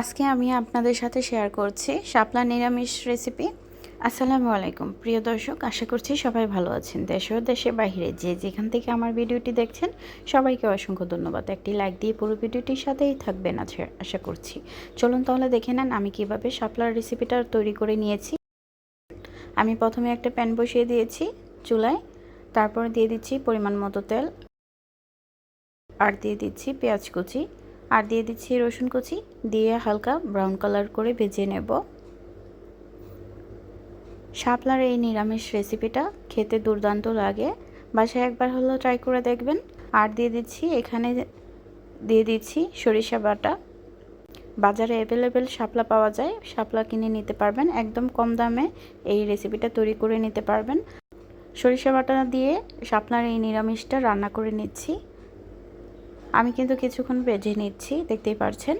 আজকে আমি আপনাদের সাথে শেয়ার করছি শাপলা নিরামিষ রেসিপি আসসালামু আলাইকুম। প্রিয় দর্শক, আশা করছি সবাই ভালো আছেন। দেশ ও দেশের বাইরে যে যেখান থেকে আমার ভিডিওটি দেখছেন, সবাইকে অসংখ্য ধন্যবাদ। একটি লাইক দিয়ে পুরো ভিডিওটির সাথেই থাকবেন আছে আশা করছি। চলুন তাহলে দেখে নেন আমি কীভাবে শাপলার রেসিপিটা তৈরি করে নিয়েছি। আমি প্রথমে একটা প্যান বসিয়ে দিয়েছি চুলায়। তারপর দিয়ে দিচ্ছি পরিমাণ মতো তেল। আর দিয়ে দিচ্ছি পেঁয়াজ কুচি। আর দিয়ে দিচ্ছি রসুন কুচি, দিয়ে হালকা ব্রাউন কালার করে ভেজে নেব। শাপলার এই নিরামিষ রেসিপিটা খেতে দুর্দান্ত লাগে, বাসায় একবার হলেও ট্রাই করে দেখবেন। আর দিয়ে দিচ্ছি এখানে, দিয়ে দিচ্ছি সরিষা বাটা। বাজারে অ্যাভেলেবেল শাপলা পাওয়া যায়, শাপলা কিনে নিতে পারবেন, একদম কম দামে এই রেসিপিটা তৈরি করে নিতে পারবেন। সরিষা বাটা দিয়ে শাপলার এই নিরামিষটা রান্না করে নিচ্ছি। আমি কিন্তু কিছুক্ষণ ভেজে নিচ্ছি, দেখতেই পারছেন।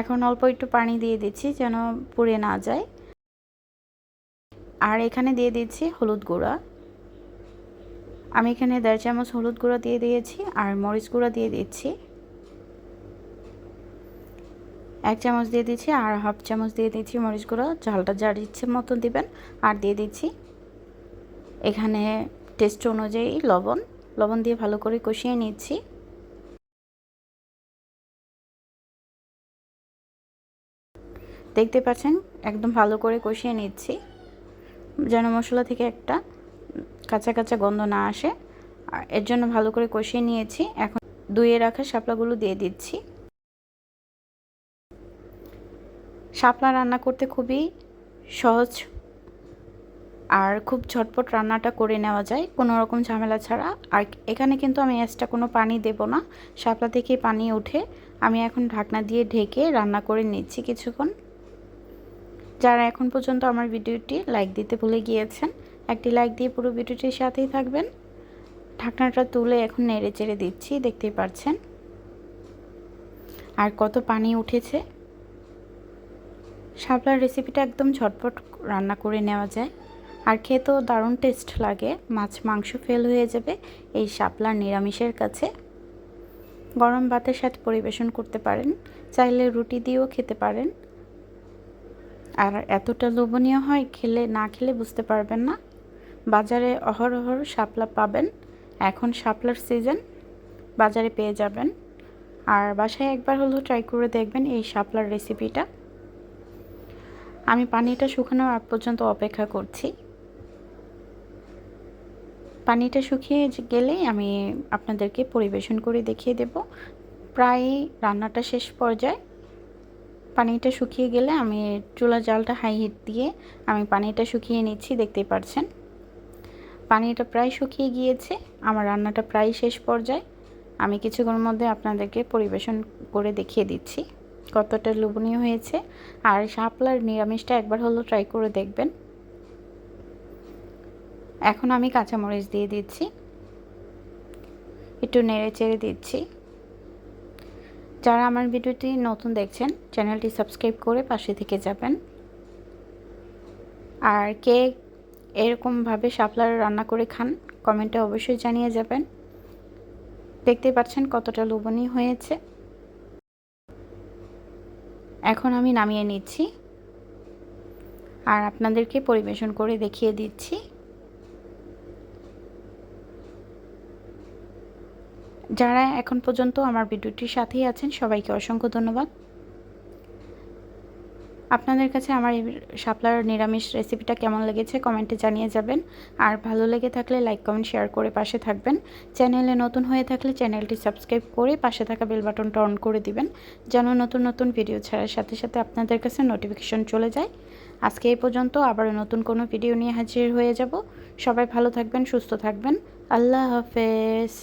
এখন অল্প একটু পানি দিয়ে দিচ্ছি যেন পুড়ে না যায়। আর এখানে দিয়ে দিচ্ছি হলুদ গুঁড়া। আমি এখানে দেড় চামচ হলুদ গুঁড়া দিয়ে দিয়েছি আর মরিচ গুঁড়া দিয়ে দিচ্ছি। এক চামচ দিয়ে দিচ্ছি আর হাফ চামচ দিয়ে দিচ্ছি মরিচ গুঁড়া। ঝালটা যার ইচ্ছে মতো দিবেন। আর দিয়ে দিচ্ছি এখানে টেস্ট অনুযায়ী লবণ। লবণ দিয়ে ভালো করে কষিয়ে নিচ্ছি। দেখতে পাচ্ছেন, একদম ভালো করে কষিয়ে নিচ্ছি, যেন মশলা থেকে একটা কাঁচা কাঁচা গন্ধ না আসে। আর এর জন্য ভালো করে কষিয়ে নিয়েছি, এখন ধুয়ে রাখা শাপলাগুলো দিয়ে দিচ্ছি। শাপলা রান্না করতে খুবই সহজ আর খুব ঝটপট রান্নাটা করে নেওয়া যায়, কোনো রকম ঝামেলা ছাড়া। আর এখানে কিন্তু আমি এক্সট্রা কোনো পানি দেব না, শাপলা থেকে পানি উঠে আমি এখন ঢাকনা দিয়ে ঢেকে রান্না করে নিচ্ছি কিছুক্ষণ। যারা এখন পর্যন্ত আমার ভিডিওটি লাইক দিতে ভুলে গিয়েছেন, একটি লাইক দিয়ে পুরো ভিডিওটির সাথেই থাকবেন। ঢাকনাটা তুলে এখন নেড়ে চেড়ে দিচ্ছি, দেখতেই পাচ্ছেন আর কত পানি উঠেছে। শাপলার রেসিপিটা একদম ঝটপট রান্না করে নেওয়া যায়। আর খেতেও দারুণ টেস্ট লাগে। মাছ, মাংস ফেল হয়ে যাবে এই শাপলার নিরামিষের কাছে। গরম ভাতের সাথে পরিবেশন করতে পারেন। চাইলে রুটি দিয়েও খেতে পারেন। আর এতটা লোভনীয় হয় খেলে, না খেলে বুঝতে পারবেন না। বাজারে অহরহ শাপলা পাবেন। এখন শাপলার সিজন বাজারে পেয়ে যাবেন। আর বাসায় একবার হলেও ট্রাই করে দেখবেন এই শাপলার রেসিপিটা আমি পানিটা শুকানোর আগ পর্যন্ত অপেক্ষা করছি। পানিটা শুকিয়ে গেলেই আমি আপনাদেরকে পরিবেশন করে দেখিয়ে দেব। প্রায় রান্নাটা শেষ পর্যায়ে পানিটা শুকিয়ে গেলে আমি চুলা জালটা হাই হিট দিয়ে আমি পানিটা শুকিয়ে নিচ্ছি, দেখতেই পাচ্ছেন পানিটা প্রায় শুকিয়ে গিয়েছে, আমার রান্নাটা প্রায় শেষ পর্যায়ে। আমি কিছুক্ষণের মধ্যে আপনাদেরকে পরিবেশন করে দেখিয়ে দিচ্ছি কতটা লোভনীয় হয়েছে। আর শাপলার নিরামিষটা একবার হলো ট্রাই করে দেখবেন। এখন আমি কাঁচামরিচ দিয়ে দিচ্ছি। একটু নেড়ে চেড়ে দিচ্ছি। যারা আমার ভিডিওটি নতুন দেখছেন, চ্যানেলটি সাবস্ক্রাইব করে পাশে থেকে যাবেন। আর কে এরকমভাবে শাপলার রান্না করে খান, কমেন্টে অবশ্যই জানিয়ে যাবেন। দেখতে পাচ্ছেন কতটা লোভনীয় হয়েছে। এখন আমি নামিয়ে নিচ্ছি। আর আপনাদেরকে পরিবেশন করে দেখিয়ে দিচ্ছি। যারা এখন পর্যন্ত আমার ভিডিওটির সাথেই আছেন, সবাইকে অসংখ্য ধন্যবাদ। আপনাদের কাছে আমার এই শাপলার নিরামিষ রেসিপিটা কেমন লেগেছে কমেন্টে জানিয়ে যাবেন। আর ভালো লেগে থাকলে লাইক কমেন্ট শেয়ার করে পাশে থাকবেন। চ্যানেলে নতুন হয়ে থাকলে চ্যানেলটি সাবস্ক্রাইব করে পাশে থাকা বেল বাটনটা অন করে দিবেন, যেন নতুন নতুন ভিডিও ছাড়ার সাথে সাথে আপনাদের কাছে নোটিফিকেশন চলে যায়। আজকে এই পর্যন্ত আবার নতুন কোনো ভিডিও নিয়ে হাজির হয়ে যাব। সবাই ভালো থাকবেন, সুস্থ থাকবেন। আল্লাহ হাফেজ।